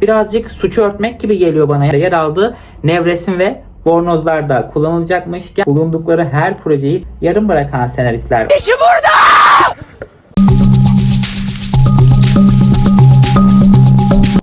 birazcık suçu örtmek gibi geliyor bana. Yer aldığı nevresim ve bornozlarda kullanılacakmış. Bulundukları her projeyi yarım bırakan senaristler var.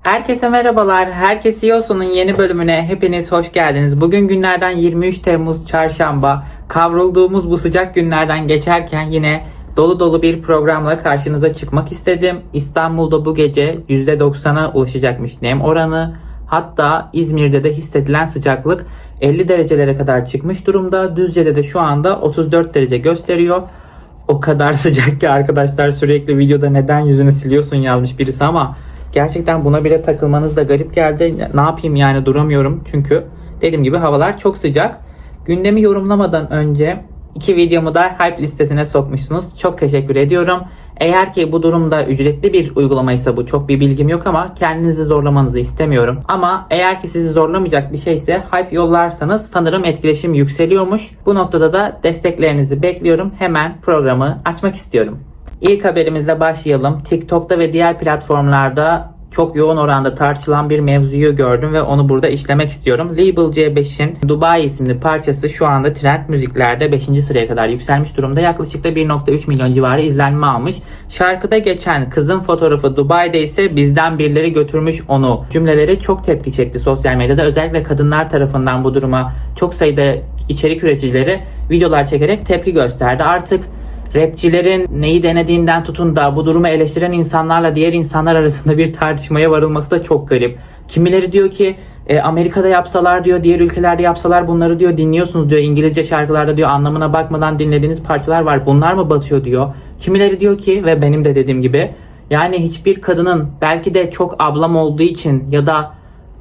Herkese merhabalar. Herkes Yosun'un yeni bölümüne hepiniz hoş geldiniz. Bugün günlerden 23 Temmuz Çarşamba. Kavrulduğumuz bu sıcak günlerden geçerken yine dolu dolu bir programla karşınıza çıkmak istedim. İstanbul'da bu gece %90'a ulaşacakmış nem oranı. Hatta İzmir'de de hissedilen sıcaklık 50 derecelere kadar çıkmış durumda. Düzce'de de şu anda 34 derece gösteriyor. O kadar sıcak ki arkadaşlar sürekli videoda neden yüzünü siliyorsun yazmış birisi ama gerçekten buna bile takılmanız da garip geldi. Ne yapayım yani duramıyorum çünkü dediğim gibi havalar çok sıcak. Gündemi yorumlamadan önce iki videomu da hype listesine sokmuşsunuz. Çok teşekkür ediyorum. Eğer ki bu durumda ücretli bir uygulamaysa bu çok bir bilgim yok ama kendinizi zorlamanızı istemiyorum. Ama eğer ki sizi zorlamayacak bir şeyse hype yollarsanız sanırım etkileşim yükseliyormuş. Bu noktada da desteklerinizi bekliyorum. Hemen programı açmak istiyorum. İlk haberimizle başlayalım. TikTok'ta ve diğer platformlarda çok yoğun oranda tartışılan bir mevzuyu gördüm ve onu burada işlemek istiyorum. Label C5'in Dubai isimli parçası şu anda trend müziklerde 5. sıraya kadar yükselmiş durumda. Yaklaşık da 1.3 milyon civarı izlenme almış. Şarkıda geçen kızın fotoğrafı Dubai'de ise bizden birileri götürmüş onu. Cümleleri çok tepki çekti sosyal medyada. Özellikle kadınlar tarafından bu duruma çok sayıda içerik üreticileri videolar çekerek tepki gösterdi. Artık rapçilerin neyi denediğinden tutun da bu durumu eleştiren insanlarla diğer insanlar arasında bir tartışmaya varılması da çok garip. Kimileri diyor ki e, Amerika'da yapsalar diyor, diğer ülkelerde yapsalar bunları diyor dinliyorsunuz diyor. İngilizce şarkılarda diyor anlamına bakmadan dinlediğiniz parçalar var. Bunlar mı batıyor diyor. Kimileri diyor ki ve benim de dediğim gibi yani hiçbir kadının belki de çok ablam olduğu için ya da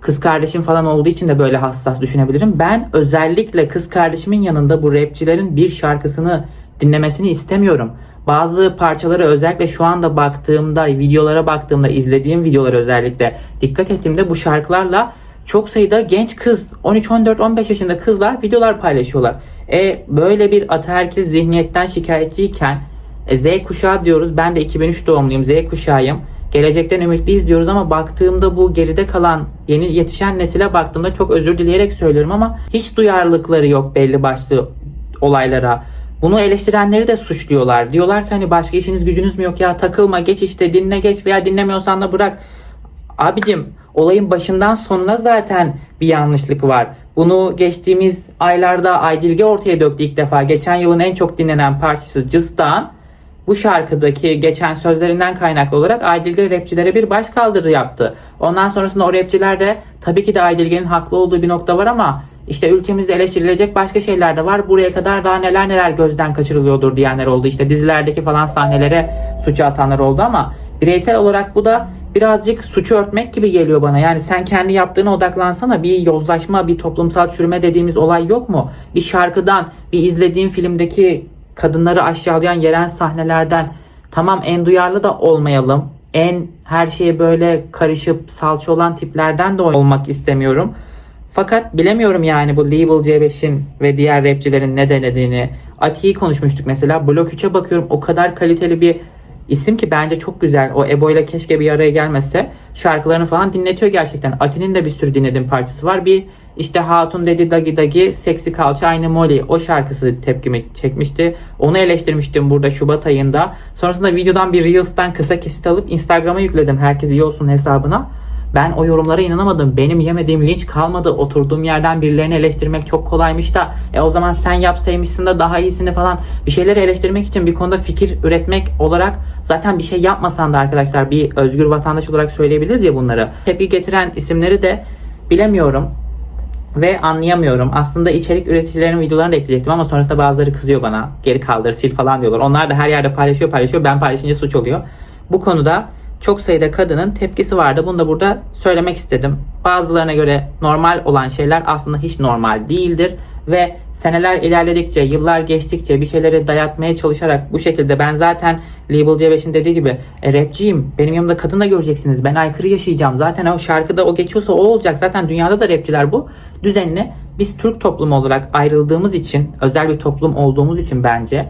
kız kardeşim falan olduğu için de böyle hassas düşünebilirim. Ben özellikle kız kardeşimin yanında bu rapçilerin bir şarkısını dinlemesini istemiyorum. Bazı parçaları özellikle şu anda baktığımda, videolara baktığımda, izlediğim videolara özellikle dikkat ettiğimde bu şarkılarla çok sayıda genç kız, 13, 14, 15 yaşında kızlar videolar paylaşıyorlar. E böyle bir ataerkil zihniyetten şikayetçiyken e, Z kuşağı diyoruz. Ben de 2003 doğumluyum. Z kuşağıyım. Gelecekten ümitliyiz diyoruz ama baktığımda bu geride kalan yeni yetişen nesile baktığımda çok özür dileyerek söylüyorum ama hiç duyarlılıkları yok belli başlı olaylara. Bunu eleştirenleri de suçluyorlar. Diyorlar ki hani başka işiniz gücünüz mü yok ya takılma geç işte dinle geç veya dinlemiyorsan da bırak. Abicim olayın başından sonuna zaten bir yanlışlık var. Bunu geçtiğimiz aylarda Aydilge ortaya döktü ilk defa. Geçen yılın en çok dinlenen parçası Cıstan. Bu şarkıdaki geçen sözlerinden kaynaklı olarak Aydilge rapçilere bir başkaldırı yaptı. Ondan sonrasında o rapçiler de tabii ki de Aydilge'nin haklı olduğu bir nokta var ama işte ülkemizde eleştirilecek başka şeyler de var. Buraya kadar daha neler neler gözden kaçırılıyordur diyenler oldu. İşte dizilerdeki falan sahnelere suçu atanlar oldu ama bireysel olarak bu da birazcık suçu örtmek gibi geliyor bana. Yani sen kendi yaptığına odaklansana. Bir yozlaşma, bir toplumsal çürüme dediğimiz olay yok mu? Bir şarkıdan, bir izlediğin filmdeki kadınları aşağılayan yerel sahnelerden tamam en duyarlı da olmayalım. En her şeye böyle karışıp salça olan tiplerden de olmak istemiyorum. Fakat bilemiyorum yani bu Level C5'in ve diğer rapçilerin ne denediğini. Ati'yi konuşmuştuk mesela. Blok 3'e bakıyorum o kadar kaliteli bir isim ki bence çok güzel. O Ebo ile keşke bir araya gelmese. Şarkılarını falan dinletiyor gerçekten. Ati'nin de bir sürü dinlediğim parçası var. Bir işte Hatun dedi Dagi Dagi Seksi Kalça Aynı Molly o şarkısı tepkimi çekmişti. Onu eleştirmiştim burada Şubat ayında. Sonrasında videodan bir Reels'tan kısa kesit alıp Instagram'a yükledim. Herkes iyi olsun hesabına. Ben o yorumlara inanamadım. Benim yemediğim linç kalmadı. Oturduğum yerden birilerini eleştirmek çok kolaymış da. E o zaman sen yapsaymışsın da daha iyisini falan. Bir şeyleri eleştirmek için bir konuda fikir üretmek olarak zaten bir şey yapmasan da arkadaşlar bir özgür vatandaş olarak söyleyebiliriz ya bunları. Tepki getiren isimleri de bilemiyorum ve anlayamıyorum. Aslında içerik üreticilerinin videolarını da ekleyecektim ama sonrasında bazıları kızıyor bana. Geri kaldır, sil falan diyorlar. Onlar da her yerde paylaşıyor paylaşıyor. Ben paylaşınca suç oluyor. Bu konuda çok sayıda kadının tepkisi vardı. Bunu da burada söylemek istedim. Bazılarına göre normal olan şeyler aslında hiç normal değildir ve seneler ilerledikçe, yıllar geçtikçe bir şeyleri dayatmaya çalışarak bu şekilde ben zaten Label C5'in dediği gibi e, rapçiyim. Benim yanımda kadın da göreceksiniz. Ben aykırı yaşayacağım. Zaten o şarkıda o geçiyorsa o olacak. Zaten dünyada da rapçiler bu. Düzenini biz Türk toplumu olarak ayrıldığımız için, özel bir toplum olduğumuz için bence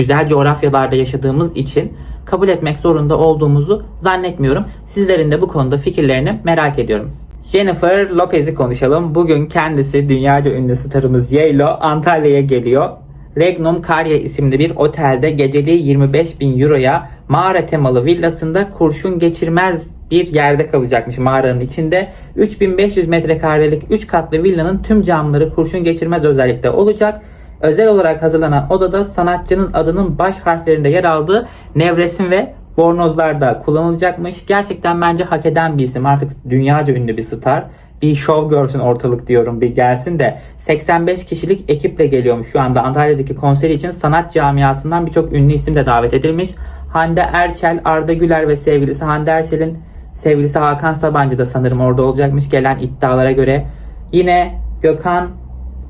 güzel coğrafyalarda yaşadığımız için kabul etmek zorunda olduğumuzu zannetmiyorum. Sizlerin de bu konuda fikirlerini merak ediyorum. Jennifer Lopez'i konuşalım. Bugün kendisi dünyaca ünlü starımız J.Lo Antalya'ya geliyor. Regnum Karya isimli bir otelde geceliği 25 bin euroya mağara temalı villasında kurşun geçirmez bir yerde kalacakmış mağaranın içinde. 3500 metrekarelik 3 katlı villanın tüm camları kurşun geçirmez özellikte olacak. Özel olarak hazırlanan odada sanatçının adının baş harflerinde yer aldığı nevresim ve bornozlarda kullanılacakmış. Gerçekten bence hak eden bir isim. Artık dünyaca ünlü bir star. Bir şov görsün ortalık diyorum bir gelsin de 85 kişilik ekiple geliyormuş şu anda Antalya'daki konseri için sanat camiasından birçok ünlü isim de davet edilmiş. Hande Erçel, Arda Güler ve sevgilisi Hande Erçel'in sevgilisi Hakan Sabancı da sanırım orada olacakmış gelen iddialara göre. Yine Gökhan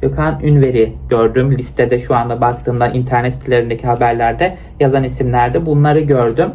Gökhan Ünver'i gördüm listede şu anda baktığımda internet sitelerindeki haberlerde yazan isimlerde bunları gördüm.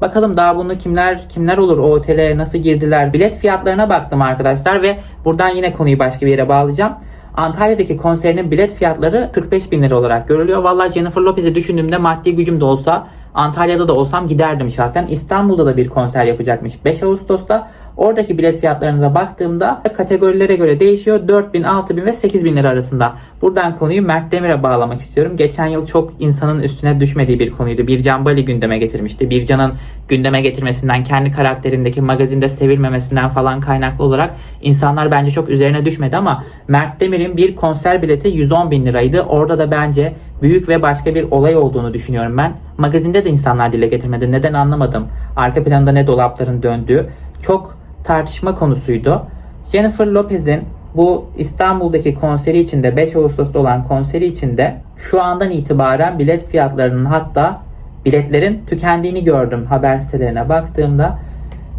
Bakalım daha bunu kimler kimler olur o otele nasıl girdiler bilet fiyatlarına baktım arkadaşlar ve buradan yine konuyu başka bir yere bağlayacağım. Antalya'daki konserinin bilet fiyatları 45 bin lira olarak görülüyor. Vallahi Jennifer Lopez'i düşündüğümde maddi gücüm de olsa Antalya'da da olsam giderdim şahsen. İstanbul'da da bir konser yapacakmış 5 Ağustos'ta. Oradaki bilet fiyatlarına da baktığımda kategorilere göre değişiyor. 4 bin, 6 bin ve 8 bin lira arasında. Buradan konuyu Mert Demir'e bağlamak istiyorum. Geçen yıl çok insanın üstüne düşmediği bir konuydu. Bircan Bali gündeme getirmişti. Bircan'ın gündeme getirmesinden, kendi karakterindeki magazinde sevilmemesinden falan kaynaklı olarak insanlar bence çok üzerine düşmedi ama Mert Demir'in bir konser bileti 110 bin liraydı. Orada da bence büyük ve başka bir olay olduğunu düşünüyorum ben. Magazinde de insanlar dile getirmedi. Neden anlamadım. Arka planda ne dolapların döndüğü. Çok tartışma konusuydu. Jennifer Lopez'in bu İstanbul'daki konseri içinde 5 Ağustos'ta olan konseri içinde şu andan itibaren bilet fiyatlarının hatta biletlerin tükendiğini gördüm haber sitelerine baktığımda.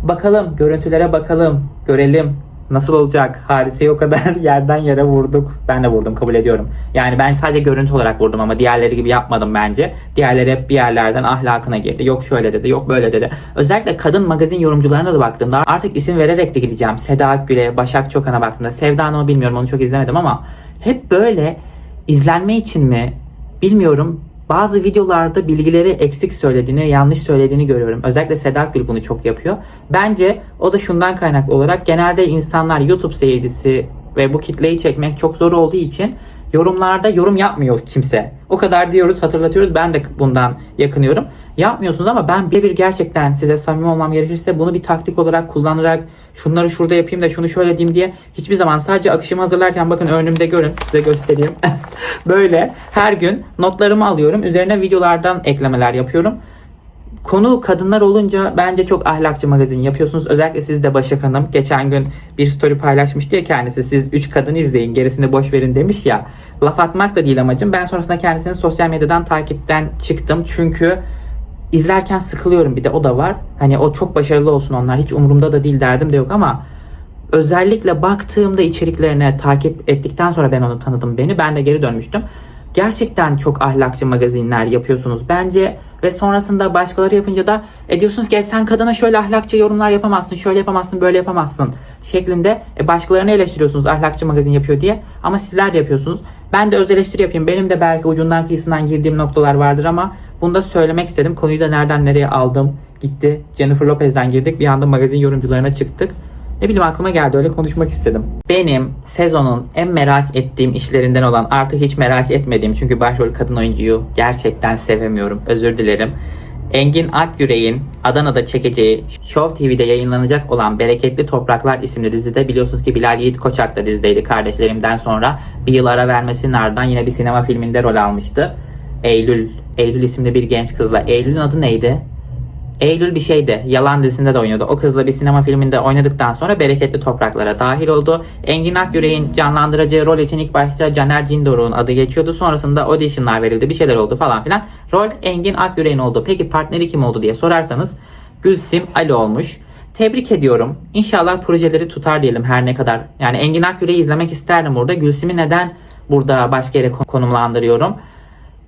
Bakalım görüntülere bakalım görelim nasıl olacak hadiseyi o kadar yerden yere vurduk. Ben de vurdum kabul ediyorum. Yani ben sadece görüntü olarak vurdum ama diğerleri gibi yapmadım bence. Diğerleri hep bir yerlerden ahlakına girdi. Yok şöyle dedi yok böyle dedi. Özellikle kadın magazin yorumcularına da baktığımda artık isim vererek de gideceğim. Seda Akgül'e, Başak Çokan'a baktığımda. Sevda Hanım'ı bilmiyorum onu çok izlemedim ama hep böyle izlenme için mi bilmiyorum bazı videolarda bilgileri eksik söylediğini, yanlış söylediğini görüyorum. Özellikle Seda Akgül bunu çok yapıyor. Bence o da şundan kaynaklı olarak genelde insanlar YouTube seyircisi ve bu kitleyi çekmek çok zor olduğu için yorumlarda yorum yapmıyor kimse. O kadar diyoruz, hatırlatıyoruz. Ben de bundan yakınıyorum. Yapmıyorsunuz ama ben birebir gerçekten size samimi olmam gerekirse bunu bir taktik olarak kullanarak şunları şurada yapayım da şunu şöyle diyeyim diye hiçbir zaman sadece akışımı hazırlarken bakın önümde görün size göstereyim. Böyle her gün notlarımı alıyorum. Üzerine videolardan eklemeler yapıyorum. Konu kadınlar olunca bence çok ahlakçı magazin yapıyorsunuz. Özellikle siz de Başak Hanım. Geçen gün bir story paylaşmıştı ya kendisi. Siz 3 kadın izleyin gerisini boş verin demiş ya. Laf atmak da değil amacım. Ben sonrasında kendisini sosyal medyadan takipten çıktım. Çünkü izlerken sıkılıyorum bir de o da var. Hani o çok başarılı olsun onlar. Hiç umurumda da değil derdim de yok ama özellikle baktığımda içeriklerine takip ettikten sonra ben onu tanıdım beni. Ben de geri dönmüştüm. Gerçekten çok ahlakçı magazinler yapıyorsunuz bence ve sonrasında başkaları yapınca da e diyorsunuz ki "E sen kadına şöyle ahlakçı yorumlar yapamazsın, şöyle yapamazsın, böyle yapamazsın şeklinde e başkalarını eleştiriyorsunuz ahlakçı magazin yapıyor diye ama sizler de yapıyorsunuz. Ben de öz eleştiri yapayım. Benim de belki ucundan kıyısından girdiğim noktalar vardır ama bunu da söylemek istedim. Konuyu da nereden nereye aldım. Gitti. Jennifer Lopez'den girdik. Bir anda magazin yorumcularına çıktık. Ne bileyim aklıma geldi öyle konuşmak istedim. Benim sezonun en merak ettiğim işlerinden olan artık hiç merak etmediğim çünkü başrol kadın oyuncuyu gerçekten sevemiyorum. Özür dilerim. Engin Akyürek'in Adana'da çekeceği Show TV'de yayınlanacak olan Bereketli Topraklar isimli dizide biliyorsunuz ki Bilal Yiğit Koçak da dizideydi kardeşlerimden sonra. Bir yıl ara vermesinin ardından yine bir sinema filminde rol almıştı. Eylül, Eylül isimli bir genç kızla. Eylül'ün adı neydi? Eylül bir şeydi. Yalan dizisinde de oynuyordu. O kızla bir sinema filminde oynadıktan sonra Bereketli Topraklara dahil oldu. Engin Akyürek'in canlandıracağı rol için ilk başta Caner Cindoruk'un adı geçiyordu. Sonrasında auditionlar verildi. Bir şeyler oldu falan filan. Rol Engin Akyürek'in oldu. Peki partneri kim oldu diye sorarsanız Gülsim Ali olmuş. Tebrik ediyorum. İnşallah projeleri tutar diyelim her ne kadar. Yani Engin Akyürek'i izlemek isterdim burada. Gülsim'i neden burada başka yere konumlandırıyorum?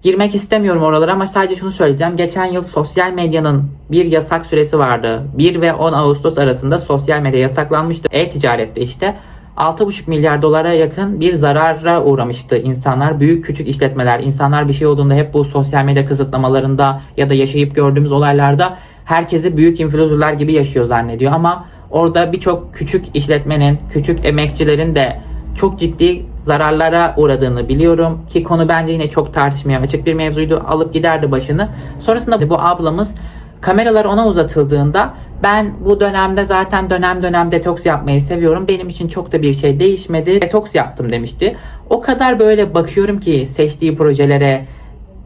Girmek istemiyorum oralara ama sadece şunu söyleyeceğim. Geçen yıl sosyal medyanın bir yasak süresi vardı. 1 ve 10 Ağustos arasında sosyal medya yasaklanmıştı. E-ticarette işte. 6,5 milyar dolara yakın bir zarara uğramıştı insanlar. Büyük küçük işletmeler, insanlar bir şey olduğunda hep bu sosyal medya kısıtlamalarında ya da yaşayıp gördüğümüz olaylarda herkesi büyük influencerlar gibi yaşıyor zannediyor ama orada birçok küçük işletmenin, küçük emekçilerin de çok ciddi zararlara uğradığını biliyorum ki konu bence yine çok tartışmaya açık bir mevzuydu. Alıp giderdi başını. Sonrasında bu ablamız kameralar ona uzatıldığında ben bu dönemde zaten dönem dönem detoks yapmayı seviyorum. Benim için çok da bir şey değişmedi. Detoks yaptım demişti. O kadar böyle bakıyorum ki seçtiği projelere,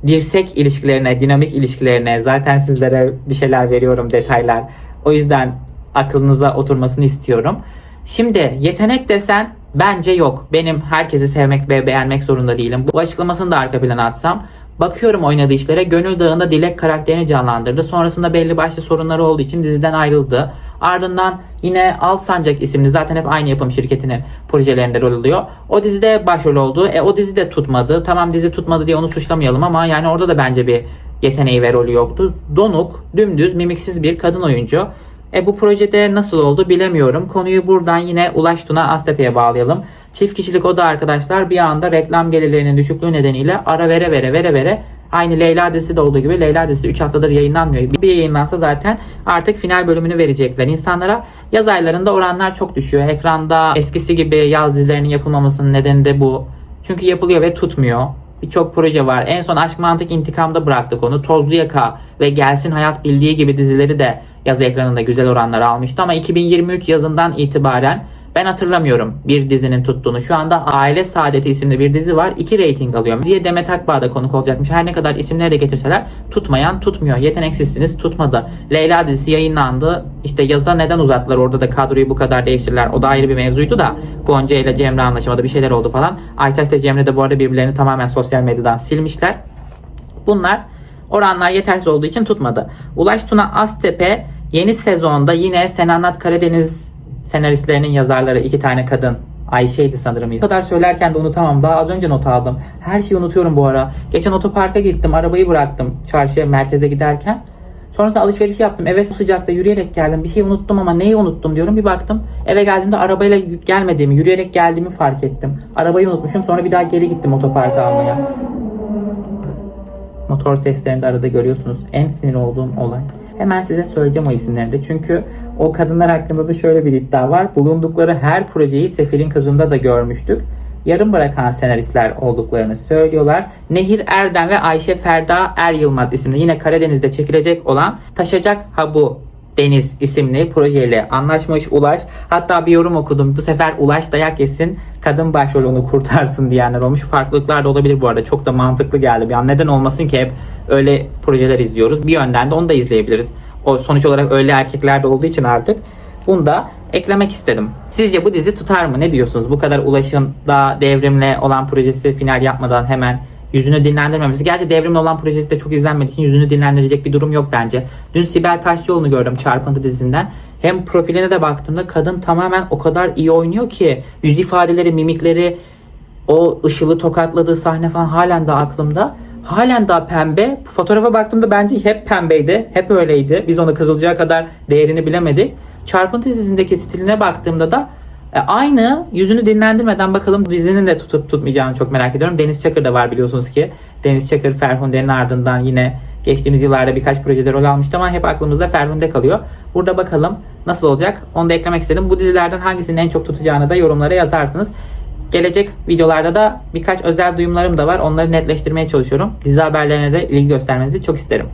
dirsek ilişkilerine, dinamik ilişkilerine zaten sizlere bir şeyler veriyorum detaylar. O yüzden aklınıza oturmasını istiyorum. Şimdi yetenek desen bence yok. Benim herkesi sevmek ve beğenmek zorunda değilim. Bu açıklamasını da arka plana atsam. Bakıyorum oynadığı işlere. Gönül Dağı'nda Dilek karakterini canlandırdı. Sonrasında belli başlı sorunları olduğu için diziden ayrıldı. Ardından yine Al Sancak isimli zaten hep aynı yapım şirketinin projelerinde rol alıyor. O dizide başrol oldu. E o dizi de tutmadı. Tamam dizi tutmadı diye onu suçlamayalım ama yani orada da bence bir yeteneği ve rolü yoktu. Donuk, dümdüz, mimiksiz bir kadın oyuncu. E bu projede nasıl oldu bilemiyorum. Konuyu buradan yine Ulaş Tuna Aztepe'ye bağlayalım. Çift kişilik oda arkadaşlar bir anda reklam gelirlerinin düşüklüğü nedeniyle ara vere vere vere vere aynı Leyla dizisi de olduğu gibi Leyla dizisi 3 haftadır yayınlanmıyor. Bir yayınlansa zaten artık final bölümünü verecekler insanlara. Yaz aylarında oranlar çok düşüyor. Ekranda eskisi gibi yaz dizilerinin yapılmamasının nedeni de bu. Çünkü yapılıyor ve tutmuyor. Birçok proje var. En son Aşk Mantık İntikam'da bıraktık onu. Tozlu Yaka ve Gelsin Hayat Bildiği gibi dizileri de yaz ekranında güzel oranlar almıştı. Ama 2023 yazından itibaren ben hatırlamıyorum bir dizinin tuttuğunu. Şu anda Aile Saadeti isimli bir dizi var. 2 rating alıyor. Diye Demet Akbağ da konuk olacakmış. Her ne kadar isimleri de getirseler tutmayan tutmuyor. Yeteneksizsiniz tutmadı. Leyla dizisi yayınlandı. İşte yazda neden uzattılar orada da kadroyu bu kadar değiştirdiler. O da ayrı bir mevzuydu da Gonca ile Cemre anlaşamadı bir şeyler oldu falan. Aytaç ile Cemre de bu arada birbirlerini tamamen sosyal medyadan silmişler. Bunlar oranlar yetersiz olduğu için tutmadı. Ulaş Tuna Aztepe yeni sezonda yine Senanat Karadeniz senaristlerinin yazarları iki tane kadın Ayşe'ydi sanırım. Bu kadar söylerken de unutamam. Daha az önce not aldım. Her şeyi unutuyorum bu ara. Geçen otoparka gittim. Arabayı bıraktım çarşıya merkeze giderken. Sonrasında alışveriş yaptım. Eve sıcakta yürüyerek geldim. Bir şey unuttum ama neyi unuttum diyorum. Bir baktım. Eve geldiğimde arabayla gelmediğimi, yürüyerek geldiğimi fark ettim. Arabayı unutmuşum. Sonra bir daha geri gittim otoparka almaya. Motor seslerini de arada görüyorsunuz. En sinir olduğum olay. Hemen size söyleyeceğim o isimleri de. Çünkü o kadınlar hakkında da şöyle bir iddia var. Bulundukları her projeyi Sefir'in kızında da görmüştük. Yarım bırakan senaristler olduklarını söylüyorlar. Nehir Erdem ve Ayşe Ferda Er Yılmaz isimli yine Karadeniz'de çekilecek olan Taşacak Ha Bu Deniz isimli projeyle anlaşmış Ulaş. Hatta bir yorum okudum. Bu sefer Ulaş dayak yesin, kadın başrol onu kurtarsın diyenler olmuş. Farklılıklar da olabilir bu arada. Çok da mantıklı geldi an. Neden olmasın ki hep öyle projeler izliyoruz. Bir yönden de onu da izleyebiliriz. O sonuç olarak öyle erkekler de olduğu için artık. Bunu da eklemek istedim. Sizce bu dizi tutar mı? Ne diyorsunuz? Bu kadar Ulaş'ın da devrimle olan projesi final yapmadan hemen yüzünü dinlendirmemesi. Gerçi devrimle olan projesi de çok izlenmediği için yüzünü dinlendirecek bir durum yok bence. Dün Sibel Taşçıoğlu'nu gördüm Çarpıntı dizisinden. Hem profiline de baktığımda kadın tamamen o kadar iyi oynuyor ki yüz ifadeleri, mimikleri, o ışılı tokatladığı sahne falan halen daha aklımda. Halen daha pembe. Fotoğrafa baktığımda bence hep pembeydi. Hep öyleydi. Biz onu kızılcığa kadar değerini bilemedik. Çarpıntı dizisindeki stiline baktığımda da aynı yüzünü dinlendirmeden bakalım dizinin de tutup tutmayacağını çok merak ediyorum. Deniz Çakır da var biliyorsunuz ki. Deniz Çakır Ferhunde'nin ardından yine geçtiğimiz yıllarda birkaç projede rol almıştı ama hep aklımızda Ferhunde kalıyor. Burada bakalım nasıl olacak onu da eklemek istedim. Bu dizilerden hangisinin en çok tutacağını da yorumlara yazarsınız. Gelecek videolarda da birkaç özel duyumlarım da var. Onları netleştirmeye çalışıyorum. Dizi haberlerine de ilgi göstermenizi çok isterim.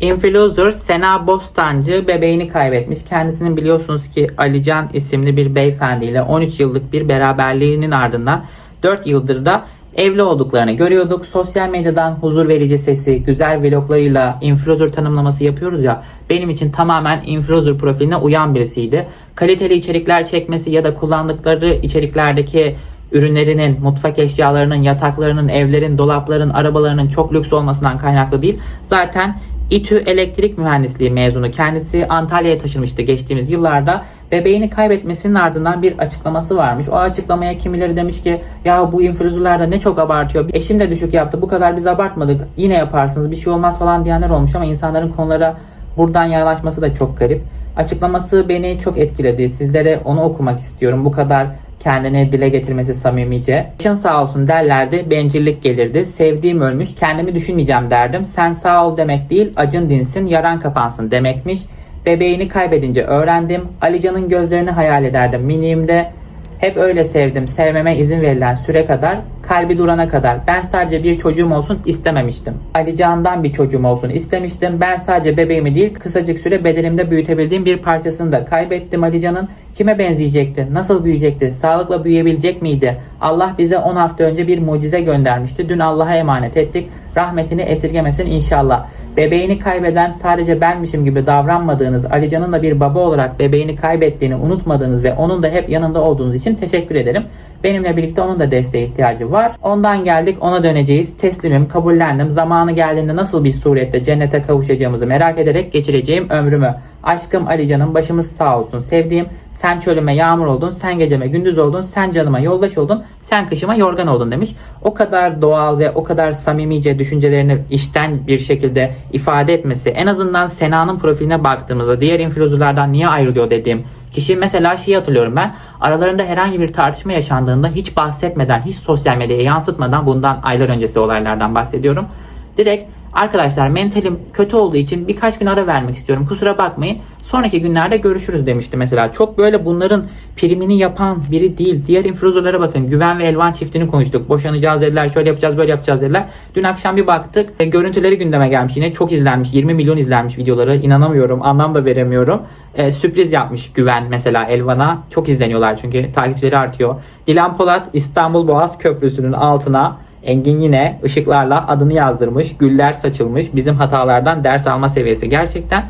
Influencer Sena Bostancı bebeğini kaybetmiş. Kendisinin biliyorsunuz ki Alican isimli bir beyefendiyle 13 yıllık bir beraberliğinin ardından 4 yıldır da evli olduklarını görüyorduk. Sosyal medyadan huzur verici sesi, güzel vloglarıyla influencer tanımlaması yapıyoruz ya. Benim için tamamen influencer profiline uyan birisiydi. Kaliteli içerikler çekmesi ya da kullandıkları içeriklerdeki ürünlerinin, mutfak eşyalarının, yataklarının, evlerin, dolapların, arabalarının çok lüks olmasından kaynaklı değil. Zaten İTÜ Elektrik Mühendisliği mezunu. Kendisi Antalya'ya taşınmıştı geçtiğimiz yıllarda. Bebeğini kaybetmesinin ardından bir açıklaması varmış. O açıklamaya kimileri demiş ki ya bu influencerlar ne çok abartıyor. Eşim de düşük yaptı. Bu kadar biz abartmadık. Yine yaparsınız bir şey olmaz falan diyenler olmuş ama insanların konulara buradan yaklaşması da çok garip. Açıklaması beni çok etkiledi. Sizlere onu okumak istiyorum. Bu kadar kendini dile getirmesi samimice. Başın sağ olsun derlerdi, bencillik gelirdi. Sevdiğim ölmüş, kendimi düşünmeyeceğim derdim. Sen sağ ol demek değil, acın dinsin, yaran kapansın demekmiş. Bebeğini kaybedince öğrendim. Alican'ın gözlerini hayal ederdim miniğimde. Hep öyle sevdim. Sevmeme izin verilen süre kadar, kalbi durana kadar. Ben sadece bir çocuğum olsun istememiştim. Ali Can'dan bir çocuğum olsun istemiştim. Ben sadece bebeğimi değil, kısacık süre bedenimde büyütebildiğim bir parçasını da kaybettim Ali Can'ın. Kime benzeyecekti? Nasıl büyüyecekti? Sağlıkla büyüyebilecek miydi? Allah bize 10 hafta önce bir mucize göndermişti. Dün Allah'a emanet ettik. Rahmetini esirgemesin inşallah. Bebeğini kaybeden sadece benmişim gibi davranmadığınız, Alican'ın da bir baba olarak bebeğini kaybettiğini unutmadığınız ve onun da hep yanında olduğunuz için teşekkür ederim. Benimle birlikte onun da desteğe ihtiyacı var. Ondan geldik ona döneceğiz. Teslimim, kabullendim. Zamanı geldiğinde nasıl bir surette cennete kavuşacağımızı merak ederek geçireceğim ömrümü. Aşkım Alican'ım başımız sağ olsun. Sevdiğim sen çölüme yağmur oldun, sen geceme gündüz oldun, sen canıma yoldaş oldun, sen kışıma yorgan oldun demiş. O kadar doğal ve o kadar samimice düşüncelerini işten bir şekilde ifade etmesi en azından Sena'nın profiline baktığımızda diğer influencerlardan niye ayrılıyor dediğim kişi mesela şeyi hatırlıyorum ben aralarında herhangi bir tartışma yaşandığında hiç bahsetmeden hiç sosyal medyaya yansıtmadan bundan aylar öncesi olaylardan bahsediyorum. Direkt arkadaşlar mentalim kötü olduğu için birkaç gün ara vermek istiyorum kusura bakmayın sonraki günlerde görüşürüz demişti mesela. Çok böyle bunların primini yapan biri değil. Diğer influencerlara bakın Güven ve Elvan çiftini konuştuk. Boşanacağız dediler şöyle yapacağız böyle yapacağız dediler. Dün akşam bir baktık e, görüntüleri gündeme gelmiş yine çok izlenmiş 20 milyon izlenmiş videoları inanamıyorum anlam da veremiyorum. E, sürpriz yapmış Güven mesela Elvan'a çok izleniyorlar çünkü takipçileri artıyor. Dilan Polat İstanbul Boğaz Köprüsü'nün altına Engin yine ışıklarla adını yazdırmış, güller saçılmış, bizim hatalardan ders alma seviyesi gerçekten.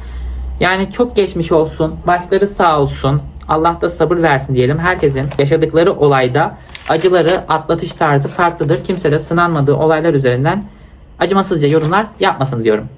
Yani çok geçmiş olsun, başları sağ olsun, Allah da sabır versin diyelim. Herkesin yaşadıkları olayda acıları atlatış tarzı farklıdır. Kimse de sınanmadığı olaylar üzerinden acımasızca yorumlar yapmasın diyorum.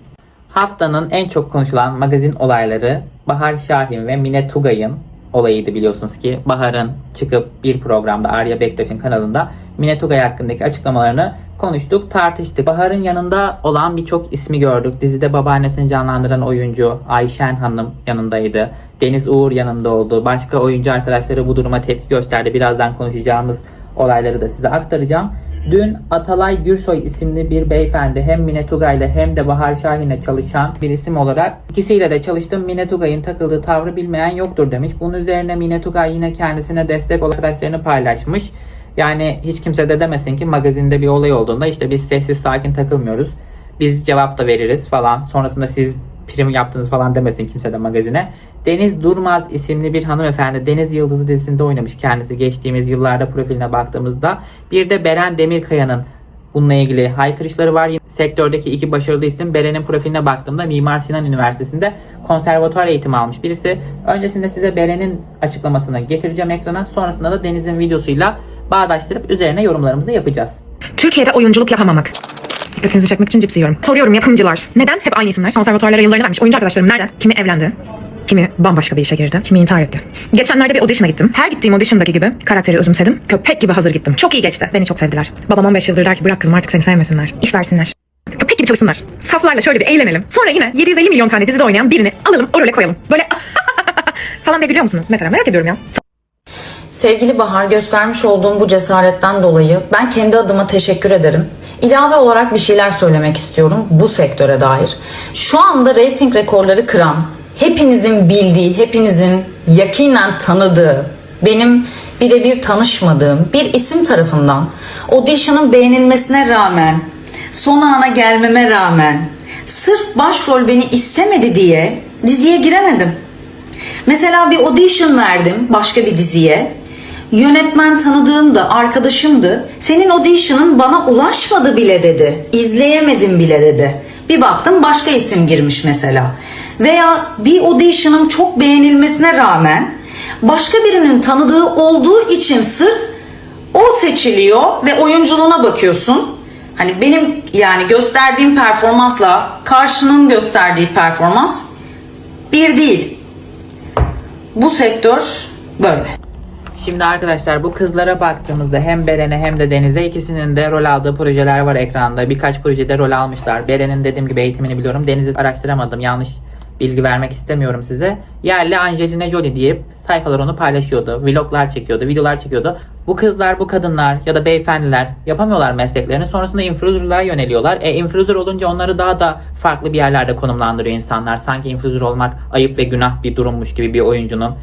Haftanın en çok konuşulan magazin olayları Bahar Şahin ve Mine Tugay'ın olayıydı biliyorsunuz ki. Bahar'ın çıkıp bir programda Arya Bektaş'ın kanalında Mine Tugay hakkındaki açıklamalarını konuştuk, tartıştık. Bahar'ın yanında olan birçok ismi gördük. Dizide babaannesini canlandıran oyuncu Ayşen Hanım yanındaydı. Deniz Uğur yanında oldu. Başka oyuncu arkadaşları bu duruma tepki gösterdi. Birazdan konuşacağımız olayları da size aktaracağım. Dün Atalay Gürsoy isimli bir beyefendi hem Mine Tugay'la hem de Bahar Şahin'le çalışan bir isim olarak ikisiyle de çalıştım. Mine Tugay'ın takıldığı tavrı bilmeyen yoktur demiş. Bunun üzerine Mine Tugay yine kendisine destek olarak arkadaşlarını paylaşmış. Yani hiç kimse de demesin ki magazinde bir olay olduğunda işte biz sessiz sakin takılmıyoruz. Biz cevap da veririz falan. Sonrasında siz prim yaptınız falan demesin kimse de magazine. Deniz Durmaz isimli bir hanımefendi Deniz Yıldızı dizisinde oynamış kendisi geçtiğimiz yıllarda profiline baktığımızda. Bir de Beren Demirkaya'nın bununla ilgili haykırışları var. Sektördeki iki başarılı isim Beren'in profiline baktığımda Mimar Sinan Üniversitesi'nde konservatuar eğitimi almış birisi. Öncesinde size Beren'in açıklamasını getireceğim ekrana. Sonrasında da Deniz'in videosuyla bağdaştırıp üzerine yorumlarımızı yapacağız. Türkiye'de oyunculuk yapamamak. Dikkatinizi çekmek için cips yiyorum. Soruyorum yapımcılar. Neden hep aynı isimler? Konservatuarlara yıllarını vermiş. Oyuncu arkadaşlarım nereden? Kimi evlendi? Kimi bambaşka bir işe girdi. Kimi intihar etti. Geçenlerde bir audition'a gittim. Her gittiğim audition'daki gibi karakteri özümsedim. Köpek gibi hazır gittim. Çok iyi geçti. Beni çok sevdiler. Babam 15 yıldır der ki bırak kızım artık seni sevmesinler. İş versinler. Köpek gibi çalışsınlar. Saflarla şöyle bir eğlenelim. Sonra yine 750 milyon tane dizide oynayan birini alalım o role koyalım. Böyle falan diye gülüyor musunuz? Mesela merak ediyorum ya. Sevgili Bahar göstermiş olduğum bu cesaretten dolayı ben kendi adıma teşekkür ederim. İlave olarak bir şeyler söylemek istiyorum bu sektöre dair. Şu anda reyting rekorları kıran, hepinizin bildiği, hepinizin yakinen tanıdığı, benim birebir tanışmadığım bir isim tarafından audition'ın beğenilmesine rağmen, son ana gelmeme rağmen sırf başrol beni istemedi diye diziye giremedim. Mesela bir audition verdim başka bir diziye. Yönetmen tanıdığımdı, arkadaşımdı. Senin audition'ın bana ulaşmadı bile dedi. İzleyemedim bile dedi. Bir baktım başka isim girmiş mesela. Veya bir audition'ım çok beğenilmesine rağmen başka birinin tanıdığı olduğu için sırf o seçiliyor ve oyunculuğuna bakıyorsun. Hani benim yani gösterdiğim performansla karşının gösterdiği performans bir değil. Bu sektör böyle. Şimdi arkadaşlar bu kızlara baktığımızda hem Beren'e hem de Deniz'e ikisinin de rol aldığı projeler var ekranda. Birkaç projede rol almışlar. Beren'in dediğim gibi eğitimini biliyorum. Deniz'i araştıramadım. Yanlış bilgi vermek istemiyorum size. Yerli Angelina Jolie deyip sayfalar onu paylaşıyordu. Vloglar çekiyordu, videolar çekiyordu. Bu kızlar, bu kadınlar ya da beyefendiler yapamıyorlar mesleklerini. Sonrasında influencerlığa yöneliyorlar. E influencer olunca onları daha da farklı bir yerlerde konumlandırıyor insanlar. Sanki influencer olmak ayıp ve günah bir durummuş gibi bir oyuncunun.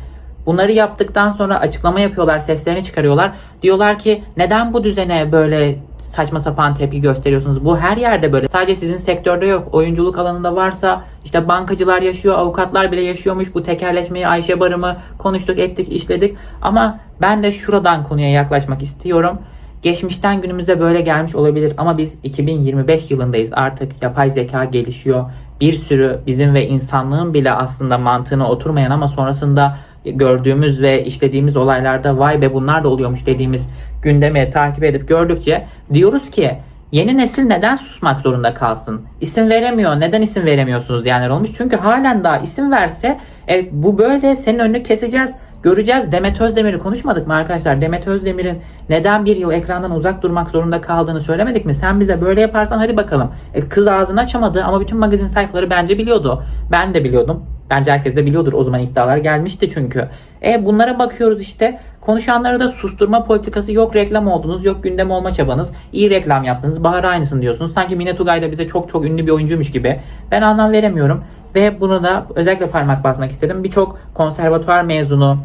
Bunları yaptıktan sonra açıklama yapıyorlar, seslerini çıkarıyorlar. Diyorlar ki neden bu düzene böyle saçma sapan tepki gösteriyorsunuz? Bu her yerde böyle. Sadece sizin sektörde yok. Oyunculuk alanında varsa işte bankacılar yaşıyor, avukatlar bile yaşıyormuş. Bu tekerleşmeyi Ayşe Barım'ı konuştuk, ettik, işledik. Ama ben de şuradan konuya yaklaşmak istiyorum. Geçmişten günümüze böyle gelmiş olabilir ama biz 2025 yılındayız. Artık yapay zeka gelişiyor. Bir sürü bizim ve insanlığın bile aslında mantığına oturmayan ama sonrasında gördüğümüz ve işlediğimiz olaylarda vay be bunlar da oluyormuş dediğimiz gündemi takip edip gördükçe diyoruz ki yeni nesil neden susmak zorunda kalsın? İsim veremiyor. Neden isim veremiyorsunuz diyenler olmuş. Çünkü halen daha isim verse e, bu böyle senin önünü keseceğiz. Göreceğiz. Demet Özdemir'i konuşmadık mı arkadaşlar? Demet Özdemir'in neden bir yıl ekrandan uzak durmak zorunda kaldığını söylemedik mi? Sen bize böyle yaparsan hadi bakalım. E, kız ağzını açamadı ama bütün magazin sayfaları bence biliyordu. Ben de biliyordum. Bence herkes de biliyordur o zaman iddialar gelmişti çünkü. E bunlara bakıyoruz işte. Konuşanları da susturma politikası yok reklam oldunuz yok gündem olma çabanız. iyi reklam yaptınız. Bahar aynısın diyorsunuz. Sanki Mine Tugay da bize çok çok ünlü bir oyuncuymuş gibi. Ben anlam veremiyorum. Ve bunu da özellikle parmak basmak istedim. Birçok konservatuvar mezunu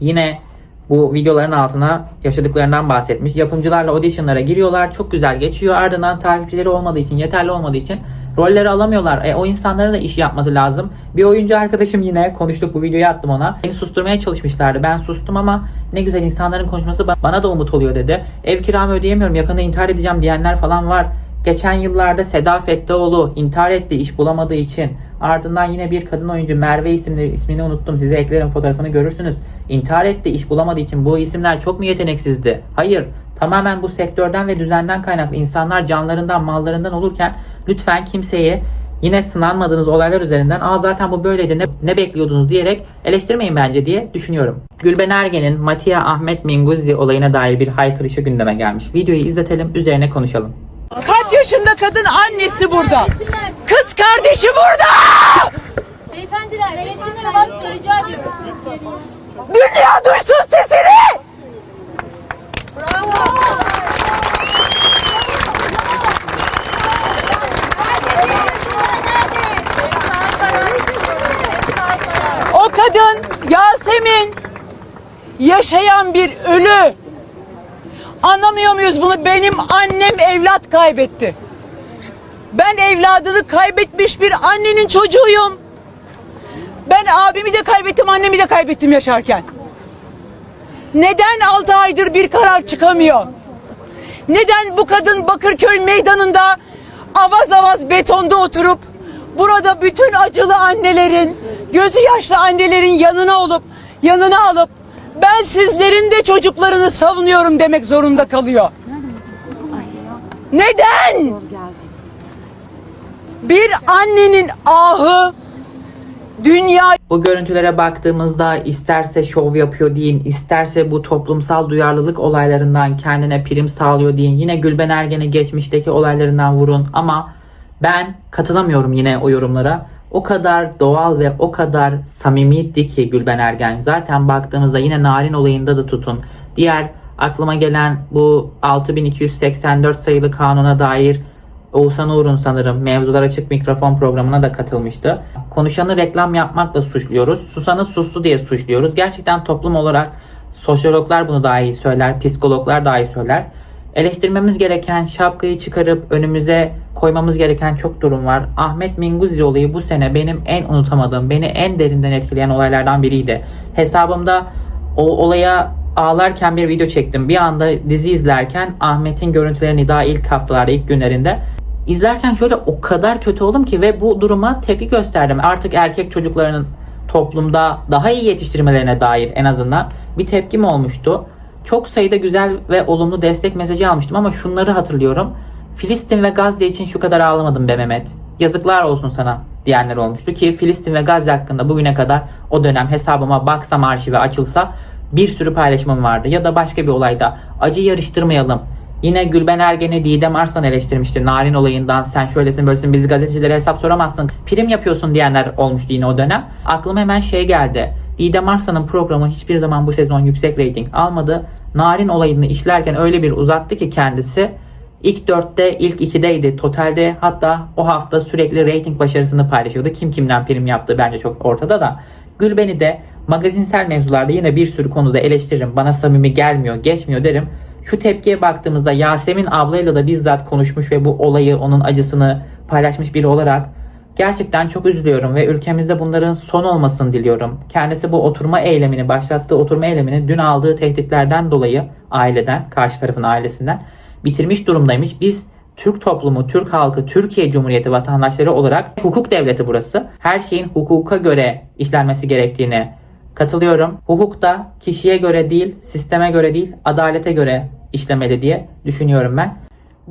yine bu videoların altına yaşadıklarından bahsetmiş. Yapımcılarla auditionlara giriyorlar. Çok güzel geçiyor. Ardından takipçileri olmadığı için, yeterli olmadığı için rolleri alamıyorlar. E, o insanların da iş yapması lazım. Bir oyuncu arkadaşım yine konuştuk bu videoyu attım ona. Beni susturmaya çalışmışlardı. Ben sustum ama ne güzel insanların konuşması ba- bana da umut oluyor dedi. Ev kiramı ödeyemiyorum. Yakında intihar edeceğim diyenler falan var. Geçen yıllarda Seda Fettaoğlu intihar etti iş bulamadığı için. Ardından yine bir kadın oyuncu Merve isimli ismini unuttum. Size eklerim fotoğrafını görürsünüz. İntihar etti iş bulamadığı için. Bu isimler çok mu yeteneksizdi? Hayır. Tamamen bu sektörden ve düzenden kaynaklı insanlar canlarından mallarından olurken lütfen kimseyi yine sınanmadığınız olaylar üzerinden aa zaten bu böyleydi ne, ne bekliyordunuz diyerek eleştirmeyin bence diye düşünüyorum. Gülben Ergen'in Matia Ahmet Minguzzi olayına dair bir haykırışı gündeme gelmiş. Videoyu izletelim üzerine konuşalım. Kaç yaşında kadın annesi burada? Kız kardeşi burada! Beyefendiler resimleri basmayın rica ediyoruz. Dünya duysun sesini! O kadın Yasemin yaşayan bir ölü. Anlamıyor muyuz bunu? Benim annem evlat kaybetti. Ben evladını kaybetmiş bir annenin çocuğuyum. Ben abimi de kaybettim, annemi de kaybettim yaşarken. Neden 6 aydır bir karar çıkamıyor? Neden bu kadın Bakırköy meydanında avaz avaz betonda oturup burada bütün acılı annelerin, gözü yaşlı annelerin yanına olup yanına alıp ben sizlerin de çocuklarını savunuyorum demek zorunda kalıyor. Neden? Bir annenin ahı dünya Bu görüntülere baktığımızda isterse şov yapıyor deyin, isterse bu toplumsal duyarlılık olaylarından kendine prim sağlıyor deyin. Yine Gülben Ergen'i geçmişteki olaylarından vurun ama ben katılamıyorum yine o yorumlara. O kadar doğal ve o kadar samimiydi ki Gülben Ergen. Zaten baktığımızda yine Narin olayında da tutun. Diğer aklıma gelen bu 6284 sayılı kanuna dair Oğuzhan Uğur'un sanırım mevzular açık mikrofon programına da katılmıştı. Konuşanı reklam yapmakla suçluyoruz. Susanı sustu diye suçluyoruz. Gerçekten toplum olarak sosyologlar bunu daha iyi söyler, psikologlar daha iyi söyler. Eleştirmemiz gereken, şapkayı çıkarıp önümüze koymamız gereken çok durum var. Ahmet Minguzzi olayı bu sene benim en unutamadığım, beni en derinden etkileyen olaylardan biriydi. Hesabımda o olaya ağlarken bir video çektim. Bir anda dizi izlerken Ahmet'in görüntülerini daha ilk haftalarda, ilk günlerinde izlerken şöyle o kadar kötü oldum ki ve bu duruma tepki gösterdim. Artık erkek çocuklarının toplumda daha iyi yetiştirmelerine dair en azından bir tepkim olmuştu. Çok sayıda güzel ve olumlu destek mesajı almıştım ama şunları hatırlıyorum. Filistin ve Gazze için şu kadar ağlamadım be Mehmet. Yazıklar olsun sana diyenler olmuştu ki Filistin ve Gazze hakkında bugüne kadar o dönem hesabıma baksam arşive açılsa bir sürü paylaşımım vardı. Ya da başka bir olayda acı yarıştırmayalım. Yine Gülben Ergen'i Didem Arslan eleştirmişti. Narin olayından sen şöylesin böylesin biz gazetecilere hesap soramazsın. Prim yapıyorsun diyenler olmuştu yine o dönem. Aklıma hemen şey geldi. Didem Arslan'ın programı hiçbir zaman bu sezon yüksek reyting almadı. Narin olayını işlerken öyle bir uzattı ki kendisi. İlk dörtte, ilk ikideydi totalde. Hatta o hafta sürekli reyting başarısını paylaşıyordu. Kim kimden prim yaptığı bence çok ortada da. Gülben'i de magazinsel mevzularda yine bir sürü konuda eleştiririm. Bana samimi gelmiyor, geçmiyor derim. Şu tepkiye baktığımızda Yasemin ablayla da bizzat konuşmuş ve bu olayı, onun acısını paylaşmış biri olarak gerçekten çok üzülüyorum ve ülkemizde bunların son olmasını diliyorum. Kendisi bu oturma eylemini, başlattığı oturma eylemini dün aldığı tehditlerden dolayı aileden, karşı tarafın ailesinden bitirmiş durumdaymış. Biz Türk toplumu, Türk halkı, Türkiye Cumhuriyeti vatandaşları olarak hukuk devleti burası. Her şeyin hukuka göre işlenmesi gerektiğini katılıyorum. Hukuk da kişiye göre değil, sisteme göre değil, adalete göre işlemeli diye düşünüyorum ben.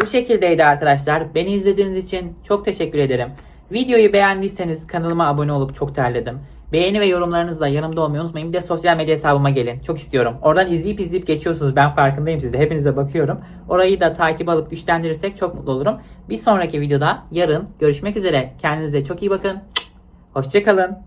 Bu şekildeydi arkadaşlar. Beni izlediğiniz için çok teşekkür ederim. Videoyu beğendiyseniz kanalıma abone olup çok terledim. Beğeni ve yorumlarınızla yanımda olmayı unutmayın. Bir de sosyal medya hesabıma gelin. Çok istiyorum. Oradan izleyip izleyip geçiyorsunuz. Ben farkındayım sizde. Hepinize bakıyorum. Orayı da takip alıp güçlendirirsek çok mutlu olurum. Bir sonraki videoda yarın görüşmek üzere. Kendinize çok iyi bakın. Hoşçakalın.